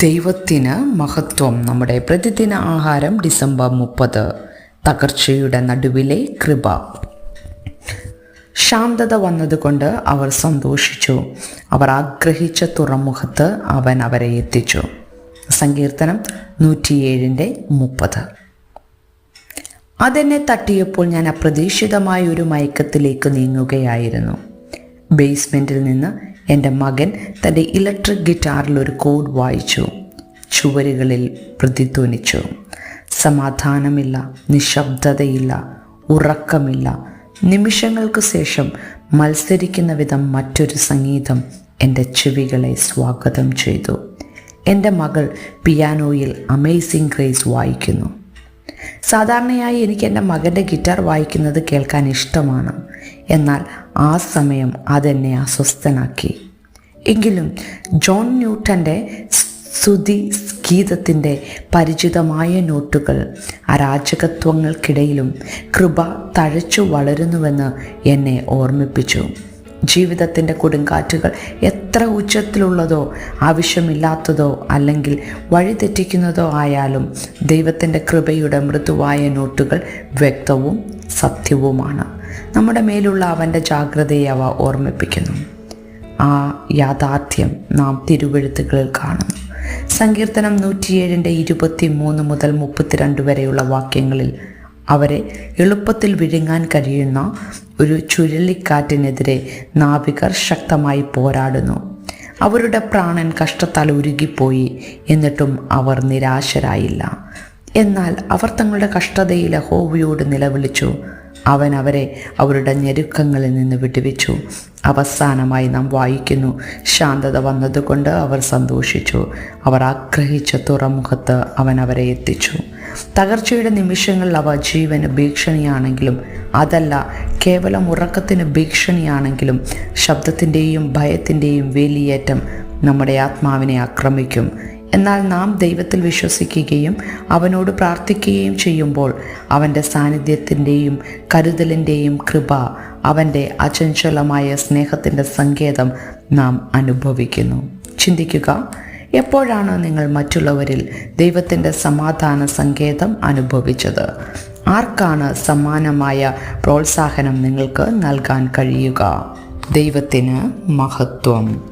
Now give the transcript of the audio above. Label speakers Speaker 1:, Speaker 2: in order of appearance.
Speaker 1: ദൈവത്തിന് മഹത്വം. നമ്മുടെ പ്രതിദിന ആഹാരം ഡിസംബർ മുപ്പത്. തകർച്ചയുടെ നടുവിലെ കൃപ. ശാന്തത വന്നതുകൊണ്ട് അവർ സന്തോഷിച്ചു. അവർ ആഗ്രഹിച്ച തുറമുഖത്ത് അവൻ അവരെ എത്തിച്ചു. സങ്കീർത്തനം നൂറ്റിയേഴിന്റെ മുപ്പത്. അതെന്നെ തട്ടിയപ്പോൾ ഞാൻ അപ്രതീക്ഷിതമായ ഒരു മയക്കത്തിലേക്ക് നീങ്ങുകയായിരുന്നു. ബേസ്മെന്റിൽ നിന്ന് എന്റെ മകൻ തന്റെ ഇലക്ട്രിക് ഗിറ്റാറിൽ ഒരു കോഡ് വായിച്ചു. ചുവരുകളിൽ പ്രതിധ്വനിച്ചു. സമാധാനമില്ല നിശബ്ദതയില്ല ഉറക്കമില്ല. നിമിഷങ്ങൾക്ക് ശേഷം മത്സരിക്കുന്ന വിധം മറ്റൊരു സംഗീതം എന്റെ ചെവികളെ സ്വാഗതം ചെയ്തു. എന്റെ മകൾ പിയാനോയിൽ അമേസിംഗ് ഗ്രേസ് വായിക്കുന്നു. സാധാരണയായി എനിക്ക് എന്റെ മകന്റെ ഗിറ്റാർ വായിക്കുന്നത് കേൾക്കാൻ ഇഷ്ടമാണ്. എന്നാൽ ആ സമയം അതെന്നെ അസ്വസ്ഥനാക്കി. എങ്കിലും ജോൺ ന്യൂട്ടന്റെ സ്തുതി ഗീതത്തിന്റെ പരിചിതമായ നോട്ടുകൾ അരാജകത്വങ്ങൾക്കിടയിലും കൃപ തഴച്ചു വളരുന്നുവെന്ന് എന്നെ ഓർമ്മിപ്പിച്ചു. ജീവിതത്തിന്റെ കൊടുങ്കാറ്റുകൾ എത്ര ഉച്ചത്തിലുള്ളതോ ആവശ്യമില്ലാത്തതോ അല്ലെങ്കിൽ വഴിതെറ്റിക്കുന്നതോ ആയാലും ദൈവത്തിന്റെ കൃപയുടെ മൃദുവായ നോട്ടുകൾ വ്യക്തവും സത്യവുമാണ്. നമ്മുടെ മേലുള്ള അവന്റെ ജാഗ്രതയെ അവ ഓർമ്മിപ്പിക്കുന്നു. ആ യാഥാർത്ഥ്യം നാം തിരുവെഴുത്തുകളിൽ കാണുന്നു. സങ്കീർത്തനം നൂറ്റിയേഴിന്റെ ഇരുപത്തി മൂന്ന് മുതൽ മുപ്പത്തിരണ്ട് വരെയുള്ള വാക്യങ്ങളിൽ അവരെ എളുപ്പത്തിൽ വിഴുങ്ങാൻ കഴിയുന്ന ഒരു ചുഴലിക്കാറ്റിനെതിരെ നാവികർ ശക്തമായി പോരാടുന്നു. അവരുടെ പ്രാണൻ കഷ്ടത്താൽ ഉരുകിപ്പോയി എന്നിട്ടും അവർ നിരാശരായില്ല. എന്നാൽ അവർ തങ്ങളുടെ കഷ്ടതയിൽ യഹോവയോട് നിലവിളിച്ചു. അവൻ അവരെ അവരുടെ ഞെരുക്കങ്ങളിൽ നിന്ന് വിടുവിച്ചു. അവസാനമായി നാം വായിക്കുന്നു ശാന്തത വന്നതുകൊണ്ട് അവർ സന്തോഷിച്ചു. അവർ ആഗ്രഹിച്ച തുറമുഖത്ത് അവൻ അവരെ എത്തിച്ചു. തകർച്ചയുടെ നിമിഷങ്ങളിൽ അവ ജീവന് ഭീഷണിയാണെങ്കിലും അതല്ല കേവലം ഉറക്കത്തിന് ഭീഷണിയാണെങ്കിലും ശബ്ദത്തിന്റെയും ഭയത്തിന്റെയും വേലിയേറ്റം നമ്മുടെ ആത്മാവിനെ ആക്രമിക്കും. എന്നാൽ നാം ദൈവത്തിൽ വിശ്വസിക്കുകയും അവനോട് പ്രാർത്ഥിക്കുകയും ചെയ്യുമ്പോൾ അവന്റെ സാന്നിധ്യത്തിന്റെയും കരുതലിന്റെയും കൃപ അവന്റെ അചഞ്ചലമായ സ്നേഹത്തിന്റെ സങ്കേതം നാം അനുഭവിക്കുന്നു. ചിന്തിക്കുക എപ്പോഴാണ് നിങ്ങൾ മറ്റുള്ളവരിൽ ദൈവത്തിന്റെ സമാധാന സങ്കേതം അനുഭവിച്ചത്? ആർക്കാണ് സമാനമായ പ്രോത്സാഹനം നിങ്ങൾക്ക് നൽകാൻ കഴിയുക? ദൈവത്തിന് മഹത്വം.